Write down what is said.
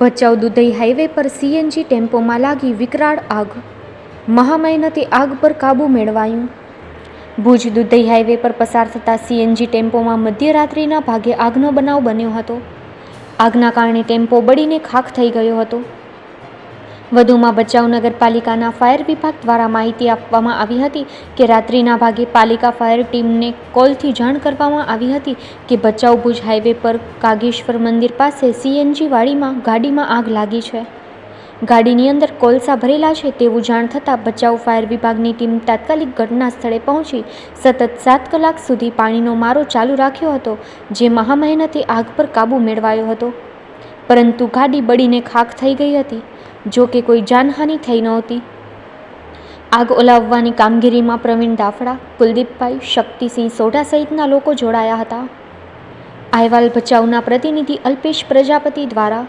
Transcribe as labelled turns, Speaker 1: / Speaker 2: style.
Speaker 1: Bhachau Dudhai highway પર CNG ટેમ્પોમાં લાગી વિકરાળ આગ. મહામહેનતે આગ પર કાબૂ મેળવાયું. ભુજ દુધઈ હાઈવે પર પસાર થતા સીએનજી ટેમ્પોમાં મધ્યરાત્રિના ભાગે આગનો બનાવ બન્યો હતો. આગના કારણે ટેમ્પો બળીને ખાખ થઈ ગયો હતો. વધુમાં ભચાઉ નગરપાલિકાના ફાયર વિભાગ દ્વારા માહિતી આપવામાં આવી હતી કે રાત્રિના ભાગે પાલિકા ફાયર ટીમને કોલથી જાણ કરવામાં આવી હતી કે ભચાઉ ભુજ હાઈવે પર કાગેશ્વર મંદિર પાસે સીએનજી વાડીમાં ગાડીમાં આગ લાગી છે. ગાડીની અંદર કોલસા ભરેલા છે તેવું જાણ થતાં ભચાઉ ફાયર વિભાગની ટીમ તાત્કાલિક ઘટના સ્થળે પહોંચી સતત સાત કલાક સુધી પાણીનો મારો ચાલુ રાખ્યો હતો, જે મહામહેનતે આગ પર કાબૂ મેળવાયો હતો. પરંતુ ગાડી બળીને ખાખ થઈ ગઈ હતી. જો કે કોઈ જાનહાનિ થઈ નહોતી. આગ ઓલાવવાની કામગીરીમાં પ્રવીણ દાફડા કુલદીપભાઈ, શક્તિસિંહ સોઢા સહિતના લોકો જોડાયા હતા. અહેવાલ ભચાઉના પ્રતિનિધિ અલ્પેશ પ્રજાપતિ દ્વારા